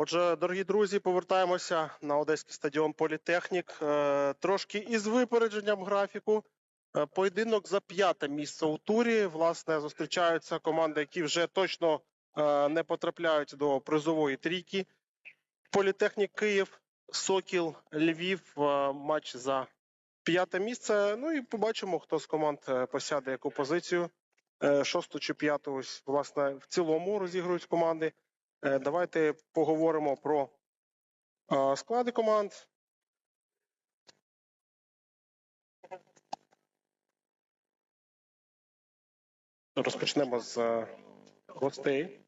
Отже, дорогі друзі, повертаємося на Одеський стадіон Політехнік. Е, Трошки із випередженням графіку. Е, Поєдинок за п'яте місце у турі. Власне, зустрічаються команди, які вже точно е, не потрапляють до призової трійки. Політехнік Київ, Сокіл, Львів. Матч за п'яте місце. Ну і побачимо, хто з команд посяде яку позицію. Шосту чи п'яту, власне, в цілому розігрують команди. Е, Давайте поговоримо про склади команд. Розпочнемо з е, гостей.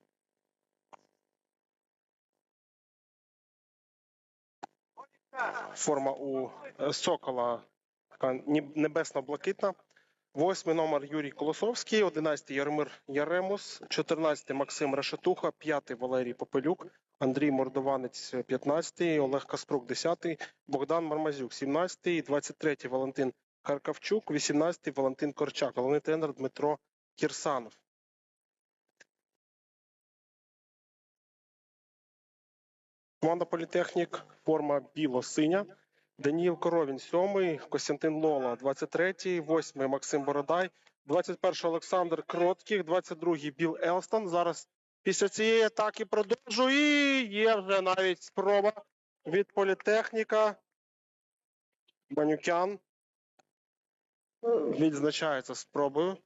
Форма у е, Сокола така небесно-блакитна. Восьмий номер Юрій Колосовський, одинадцятий Яромир Яремус, чотирнадцятий Максим Решетуха, п'ятий Валерій Попелюк, Андрій Мордованець, 15-й, Олег Каспрук, 10-й, Богдан Мармазюк, 17-й, 23-й Валентин Харкавчук, 18-й Валентин Корчак, головний тренер Дмитро Кірсанов. Команда Політехнік, форма біло-синя. Даніїл Коровін, 7-й, Костянтин Лола, 23-й, 8-й Максим Бородай, 21-й Олександр Кротких, 22-й Біл Елстон. Зараз після цієї атаки продовжую. І є вже навіть спроба від політехніка. Банюкян відзначається спробою.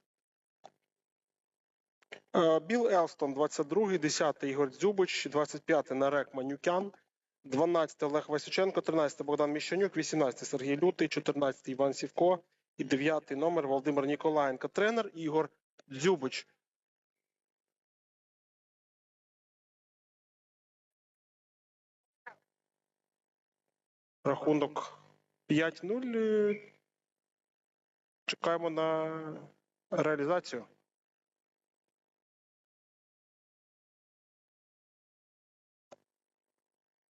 Е, Біл Елстон, 22-й, 10-й Ігор Дзюбич, 25-й Нарек Манюкян, 12-й Олег Васюченко, 13-й Богдан Міщанюк, 18-й Сергій Лютий, 14-й Іван Сівко і 9-й номер Володимир Ніколаєнко. Тренер Ігор Дзюбич. Рахунок 5-0. Е, Чекаємо на реалізацію.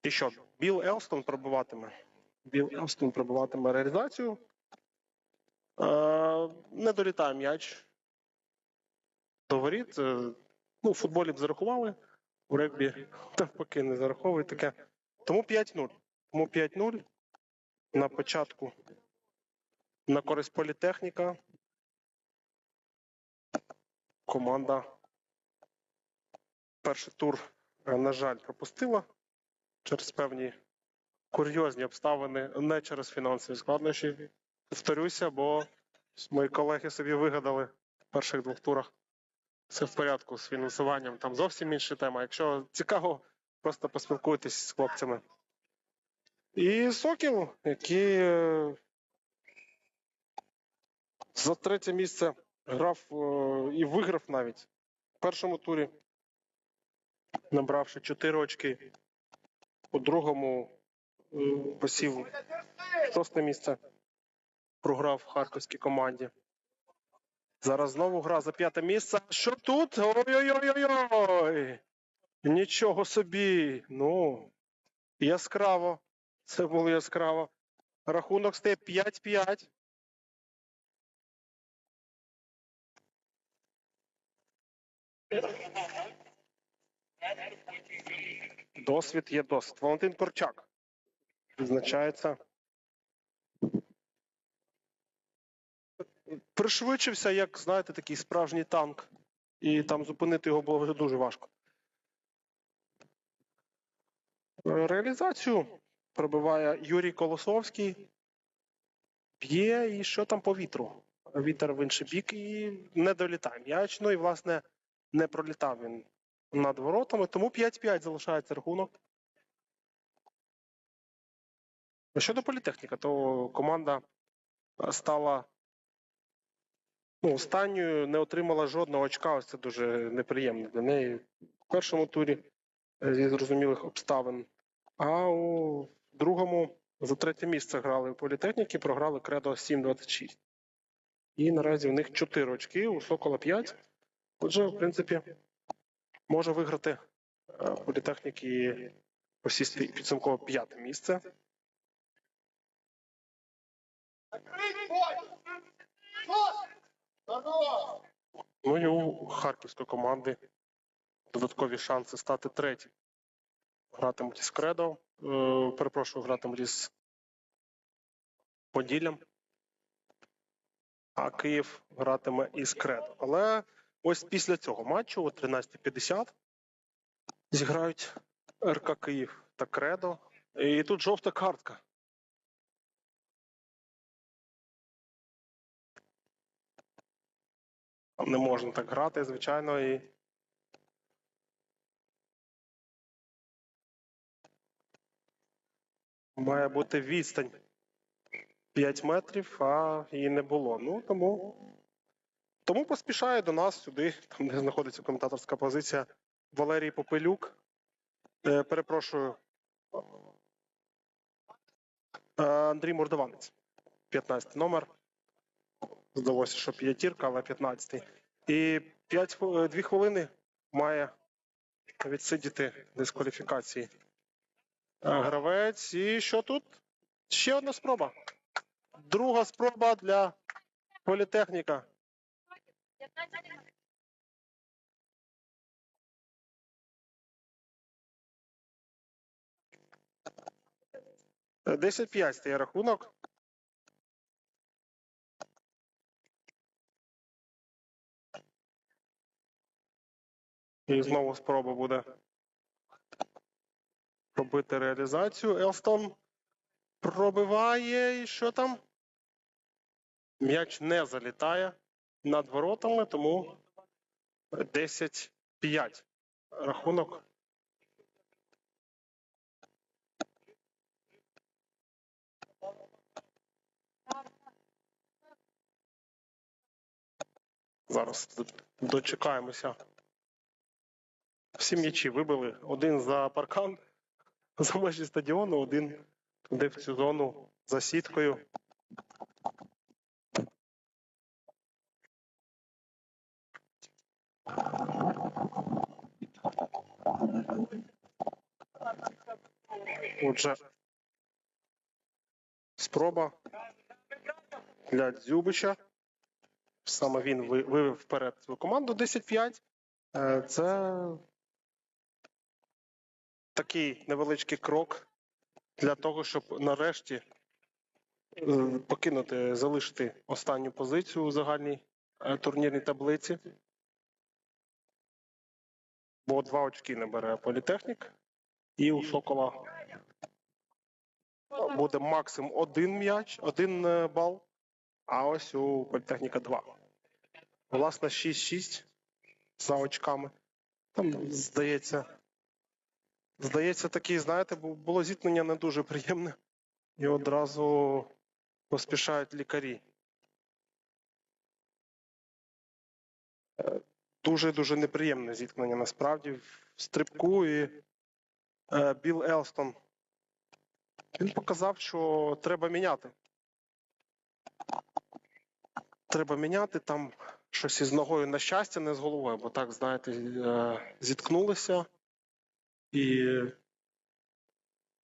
І що, Біл Елстон пробиватиме. Біл Елстон пробиватиме реалізацію. Е, не долітає м'яч. До воріт. Е, ну, в футболі б зарахували, у регбі навпаки не зараховують таке. Тому 5-0. Тому 5-0 на початку на користь політехніка. Команда перший тур, е, на жаль, пропустила через певні курйозні обставини, не через фінансові складнощі. Повторюся, бо мої колеги собі вигадали в перших двох турах. Все в порядку з фінансуванням. Там зовсім інша тема. Якщо цікаво, просто поспілкуйтесь з хлопцями. І Сокіл, який е, за третє місце грав е, і виграв навіть в першому турі, набравши 4 очки. У другому е, посів шосте місце. Програв харківській команді. Зараз знову гра за п'яте місце. Що тут? Ой-ой-ой-ой! Нічого собі! Ну, яскраво. Це було яскраво. Рахунок стає 5-5. Досвід є досвід. Валентин Корчак відзначається. Пришвидшився, як знаєте, такий справжній танк. І там зупинити його було вже дуже важко. Реалізацію пробиває Юрій Колосовський. Б'є і що там по вітру? Вітер в інший бік і не долітає м'яч. Ну і, власне, не пролітав він над воротами, тому 5-5 залишається рахунок. Щодо політехніка, то команда е, стала ну, останньою, не отримала жодного очка. Ось це дуже неприємно для неї в першому турі е, зі зрозумілих обставин. А у другому за третє місце грали у політехніки, програли кредо 7-26. І наразі у них 4 очки, у Сокола 5. Отже, в принципі, може виграти е, політехнік і посісти підсумково п'яте місце. Ну і у харківської команди додаткові шанси стати третім гратимуть із Кредо. Е, перепрошую, гратимуть із Поділлям. А Київ гратиме із Кредо. Але ось після цього матчу, о 13.50, зіграють РК Київ та Кредо. І тут жовта картка. Не можна так грати, звичайно, і. Має бути відстань 5 метрів, а її не було. Ну тому. Тому поспішає до нас сюди, там де знаходиться коментаторська позиція Валерій Попелюк. Е, перепрошую. Е, Андрій Мордованець. 15 номер. Здалося, що п'ятірка, але 15-й. І 5, 2 хвилини має відсидіти дискваліфікації. Е, Гравець. І що тут? Ще одна спроба. Друга спроба для політехніка. Е, 10-5 стає рахунок. І знову спроба буде робити реалізацію. Елстон пробиває. І що там? М'яч не залітає над воротами, тому 10-5 рахунок. Зараз дочекаємося. Всі м'ячі вибили. Один за паркан, за межі стадіону, один туди в цю зону за сіткою. Отже, спроба для Дзюбича. Саме він вивів вперед свою команду 10-5. Е, Це такий невеличкий крок для того, щоб нарешті е, покинути, залишити останню позицію у загальній е, турнірній таблиці. Бо два очки не бере політехнік, і у Сокола буде максимум один м'яч, один е, бал, а ось у політехніка два. Власне, 6-6 за очками. Там, здається, здається, такий, знаєте, бу- було зіткнення не дуже приємне, і одразу поспішають лікарі. Е, Дуже-дуже неприємне зіткнення насправді в стрибку і е, Біл Елстон. Він показав, що треба міняти. Треба міняти там щось із ногою на щастя, не з головою, бо так, знаєте, е, зіткнулися і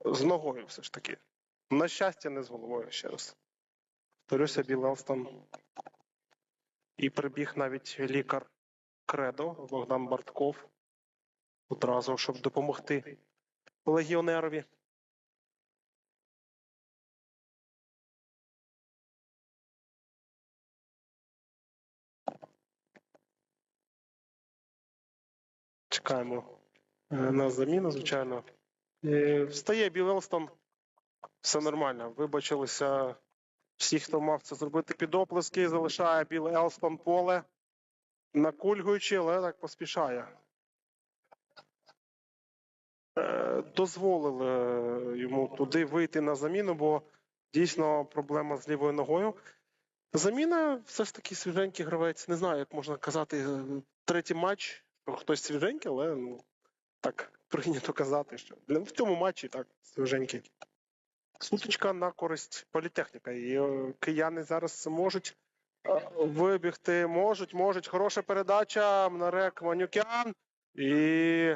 з ногою все ж таки. На щастя, не з головою ще раз. Повторюся, Біл Елстон. І прибіг навіть лікар Кредо Богдан Бартков одразу, щоб допомогти легіонерові. Чекаємо е, на заміну, звичайно. Встає Біл Елстон. Все нормально. Вибачилися всі, хто мав це зробити під оплески, залишає Біл Елстон поле. Накульгуючи, але так поспішає. Е, Дозволили йому туди вийти на заміну, бо дійсно проблема з лівою ногою. Заміна все ж таки свіженький гравець. Не знаю, як можна казати, е, третій матч. Хтось свіженький, але ну, так прийнято казати, що в цьому матчі так свіженький. Сутичка на користь політехніка. І е, кияни зараз можуть вибігти, можуть, можуть. Хороша передача. Мнарек Манюкян. І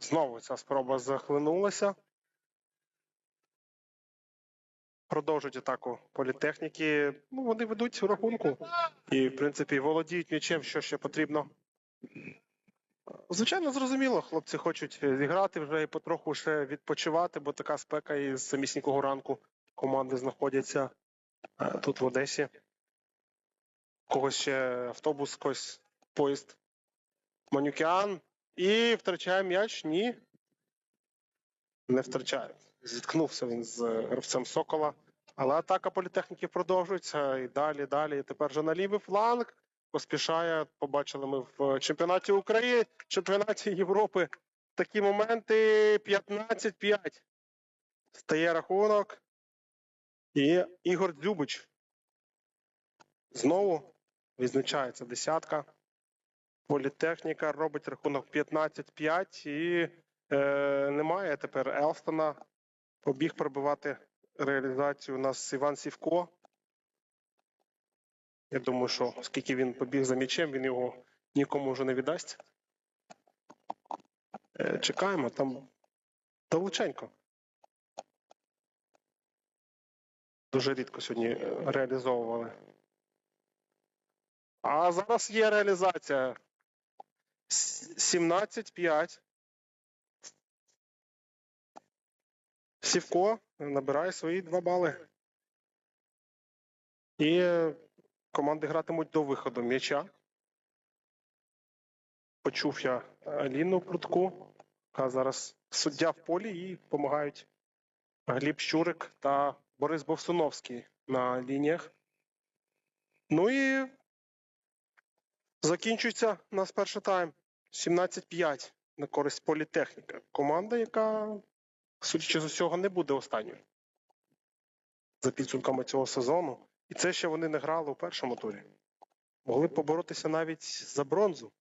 знову ця спроба захлинулася. Продовжують атаку політехніки. Ну, вони ведуть у рахунку. І, в принципі, володіють м'ячем, що ще потрібно. Звичайно, зрозуміло, хлопці хочуть зіграти вже і потроху ще відпочивати, бо така спека і з самісінького ранку команди знаходяться е, тут в Одесі. Когось ще автобус, когось поїзд. Манюкян. І втрачає м'яч. Ні. Не втрачає. Зіткнувся він з гравцем Сокола. Але атака політехніків продовжується. І далі, далі. І Тепер вже на лівий фланг. Поспішає. Побачили ми в чемпіонаті України, чемпіонаті Європи. Такі моменти 15-5. Стає рахунок. І Ігор Дзюбич. Знову відзначається десятка. Політехніка робить рахунок 15-5 і е, немає тепер Елстона. Побіг пробивати реалізацію у нас Іван Сівко. Я думаю, що оскільки він побіг за м'ячем, він його нікому вже не віддасть. Е, чекаємо, там далеченько. Дуже рідко сьогодні е, реалізовували. А зараз є реалізація. С- 17-5. Сівко набирає свої два бали. І команди гратимуть до виходу м'яча. Почув я Аліну Прудку, яка зараз суддя в полі і допомагають Гліб Щурик та Борис Бовсуновський на лініях. Ну і закінчується у нас перший тайм. 17-5 на користь політехніка. Команда, яка, судячи з усього, не буде останньою за підсумками цього сезону. І це ще вони не грали у першому турі. Могли б поборотися навіть за бронзу.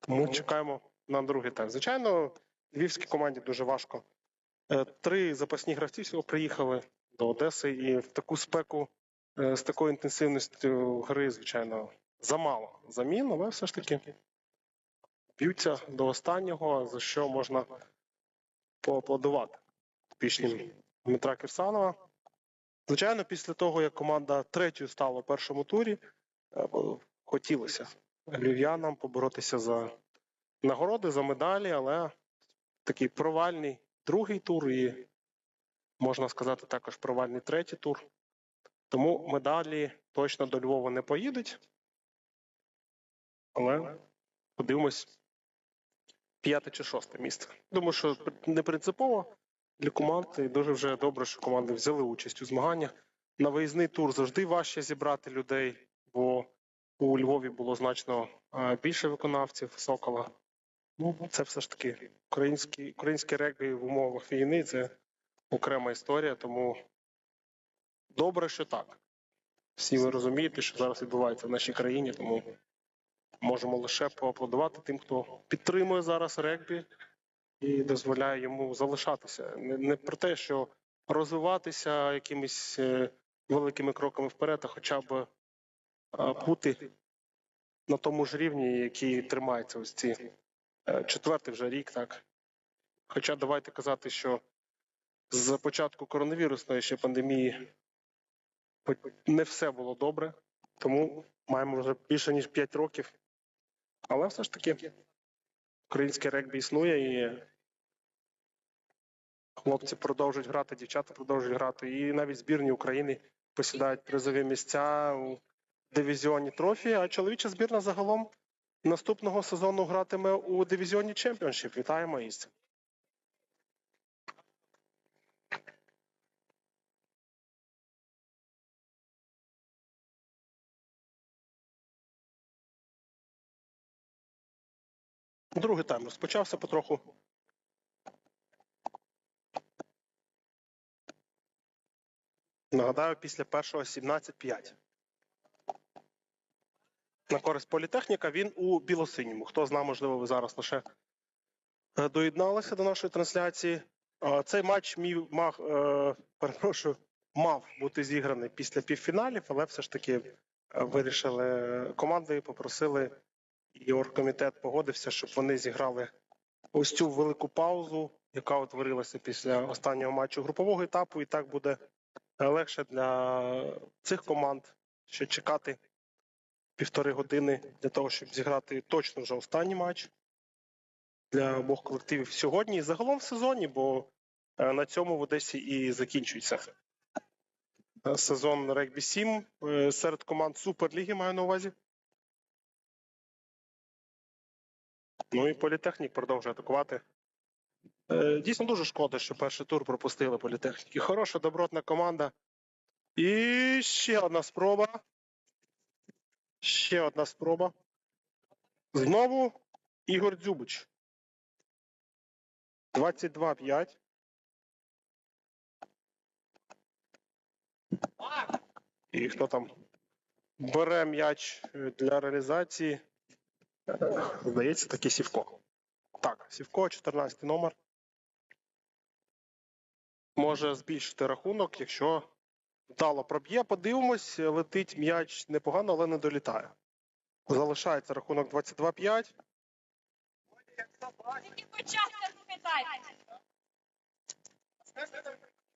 Тому чекаємо на другий тайм. Звичайно, львівській команді дуже важко. Е, Три запасні гравці всього приїхали до Одеси, і в таку спеку е, з такою інтенсивністю гри, звичайно, замало замін, але все ж таки б'ються до останнього, за що можна поаплодувати пішнім Дмитра Кирсанова. Звичайно, після того, як команда третьою стала в першому турі, е, хотілося львів'янам поборотися за нагороди, за медалі, але такий провальний другий тур і, можна сказати, також провальний третій тур. Тому медалі точно до Львова не поїдуть. Але подивимось, п'яте чи шосте місце. Думаю, що не принципово для команд. І дуже вже добре, що команди взяли участь у змаганнях. На виїзний тур завжди важче зібрати людей, бо у Львові було значно е, більше виконавців Сокола. Ну, це все ж таки український, українське регбі в умовах війни це окрема історія, тому добре, що так. Всі ви розумієте, що зараз відбувається в нашій країні, тому можемо лише поаплодувати тим, хто підтримує зараз регбі і дозволяє йому залишатися. Не, про те, що розвиватися якимись е, великими кроками вперед, а хоча б бути на тому ж рівні, який тримається ось ці е, четвертий вже рік, так. Хоча давайте казати, що з початку коронавірусної ще пандемії не все було добре, тому маємо вже більше ніж 5 років. Але все ж таки українське регбі існує і хлопці продовжують грати, дівчата продовжують грати. І навіть збірні України посідають призові місця у дивізіоні трофі, а чоловіча збірна загалом наступного сезону гратиме у дивізіоні Чемпіоншіп. Вітаємо із Другий тайм розпочався потроху. Нагадаю, після першого 17-5. На користь політехніка він у білосиньому. Хто знає, можливо, ви зараз лише е, доєдналися до нашої трансляції. Цей матч міг мав, е, перепрошую, мав бути зіграний після півфіналів, але все ж таки е, вирішили команди, попросили, і оргкомітет погодився, щоб вони зіграли ось цю велику паузу, яка утворилася після останнього матчу групового етапу, і так буде легше для цих команд ще чекати півтори години для того, щоб зіграти точно вже останній матч для обох колективів сьогодні і загалом в сезоні, бо е, на цьому в Одесі і закінчується сезон регбі 7 е, серед команд Суперліги маю на увазі. Ну і політехнік продовжує атакувати. Е, Дійсно дуже шкода, що перший тур пропустили політехніки. Хороша добротна команда. І ще одна спроба. Ще одна спроба. Знову Ігор Дзюбич. 22-5. І хто там бере м'яч для реалізації? Здається, таки Сівко. Так, Сівко, 14 номер. Може збільшити рахунок, якщо вдало проб'є. Подивимось, летить м'яч непогано, але не долітає. Залишається рахунок 22-5. Тільки.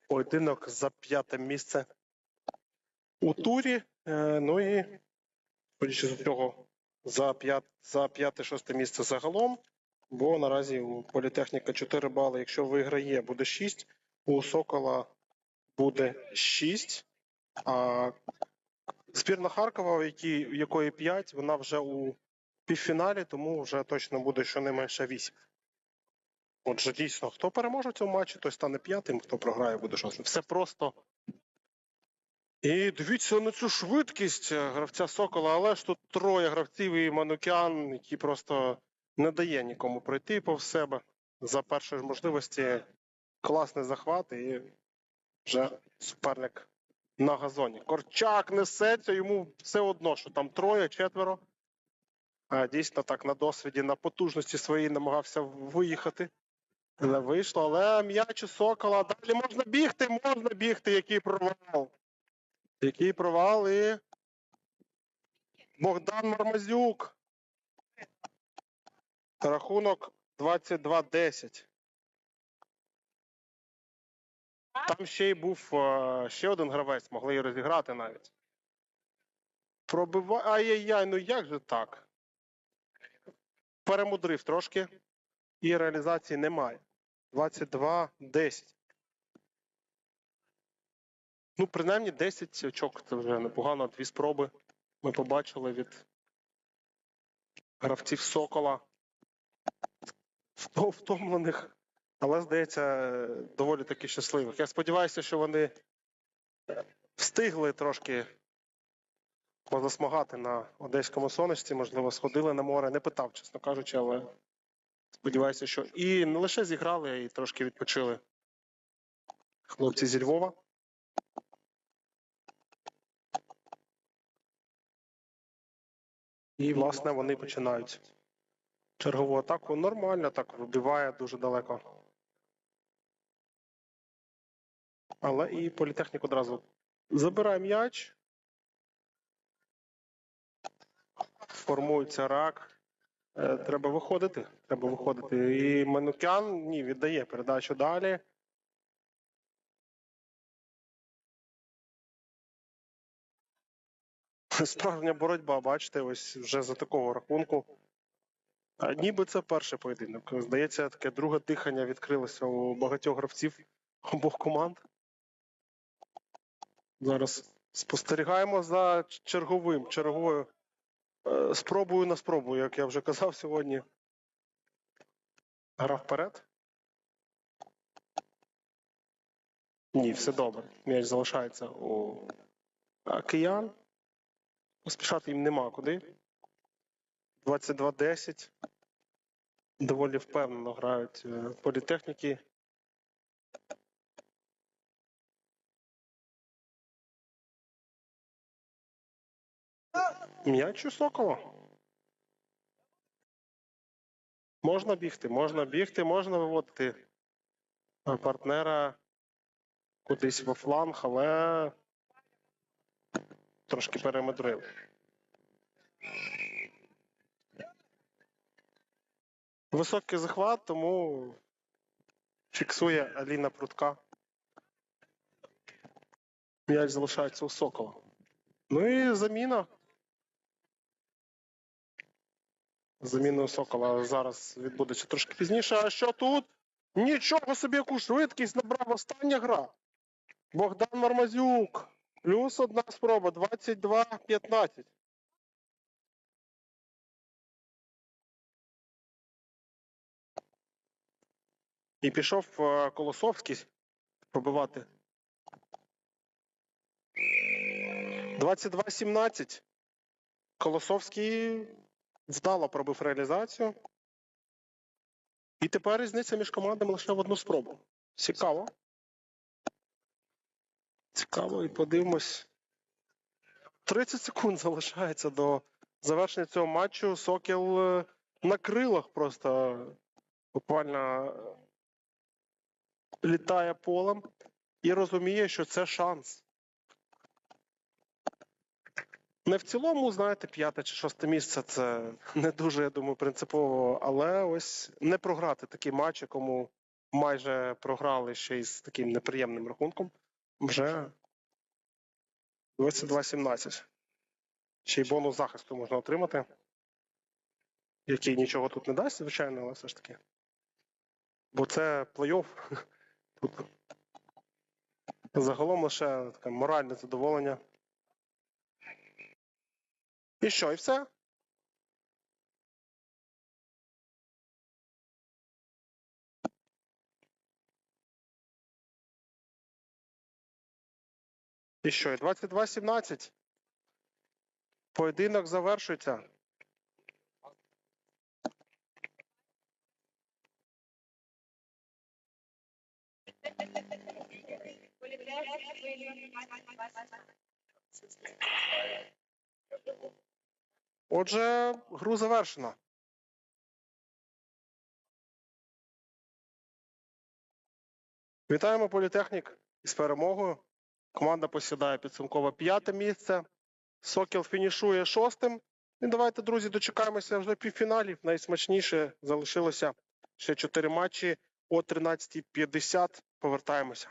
Поєдинок за п'яте місце у турі. Е, Ну і судячи з цього за п'ят за п'яте-шосте місце загалом. Бо наразі у політехніка 4 бали. Якщо виграє, буде 6. У Сокола буде 6. А збірна Харкова, у якій, у якої 5, вона вже у півфіналі, тому вже точно буде щонайменше 8. Отже, дійсно, хто переможе в цьому матчі, той стане п'ятим, хто програє, буде шостим. Все просто. І дивіться на цю швидкість е, гравця Сокола, але ж тут троє гравців і Манукян, які просто не дає нікому пройти повз себе за першої можливості. Класний захват і вже суперник на газоні. Корчак несеться, йому все одно, що там троє, четверо. А, дійсно так на досвіді, на потужності своїй намагався виїхати. Не вийшло, але м'яч у Сокола. Далі можна бігти, можна бігти, який провал. Який провал і Богдан Мармазюк. Рахунок 22-10. Там ще й був ще один гравець, могли і розіграти навіть. Пробиває. Ай-яй-яй, ну як же так? Перемудрив трошки. І реалізації немає. 22-10. Ну, принаймні 10 очок це вже непогано. Дві спроби ми побачили від гравців Сокола. Втомлених, але, здається, доволі таки щасливих. Я сподіваюся, що вони встигли трошки позасмагати на одеському сонечці, можливо, сходили на море. Не питав, чесно кажучи, але сподіваюся, що і не лише зіграли, а й трошки відпочили хлопці зі Львова. І, власне, вони починають чергову атаку. Нормально так вибиває дуже далеко. Але і політехнік одразу забирає м'яч. Формується рак. Е, Треба виходити. Треба виходити. І Манукян ні, віддає передачу далі. Справжня боротьба, бачите, ось вже за такого рахунку. А ніби це перший поєдинок. Здається, таке друге дихання відкрилося у багатьох гравців обох команд. Зараз спостерігаємо за черговим, черговою е, спробою на спробу, як я вже казав сьогодні. Гра вперед. Ні, все добре. М'яч залишається у е, киян. Поспішати їм нема куди. 22-10. Доволі впевнено грають е, політехніки. М'яч у Сокола. Можна бігти, можна бігти, можна виводити е, партнера кудись во фланг, але трошки перемудрили. Високий захват, тому фіксує Аліна Прутка. М'яч залишається у Сокола. Ну і заміна. з заміною Сокола зараз відбудеться трошки пізніше. А що тут? Нічого собі, яку швидкість набрав остання гра. Богдан Мармазюк. Плюс одна спроба. 22-15. І пішов е, Колосовський пробивати. 22-17. Колосовський вдало пробив реалізацію. І тепер різниця між командами лише в одну спробу. Цікаво. Цікаво, і подивимось. 30 секунд залишається до завершення цього матчу. Сокіл е, на крилах просто буквально е, літає полем і розуміє, що це шанс. Не в цілому, знаєте, п'яте чи шосте місце це не дуже, я думаю, принципово, але ось не програти такий матч, якому майже програли ще й з таким неприємним рахунком. Вже 22-17. Ще й бонус захисту можна отримати, який нічого тут не дасть, звичайно, але все ж таки. Бо це плей-офф. Тут загалом лише таке моральне задоволення. І що, і все? І що, і 22-17. Поєдинок завершується. Отже, гру завершено. Вітаємо політехнік із перемогою. Команда посідає підсумкове п'яте місце. Сокіл фінішує шостим. І давайте, друзі, дочекаємося вже півфіналів. Найсмачніше залишилося ще чотири матчі о 13.50. Повертаємося.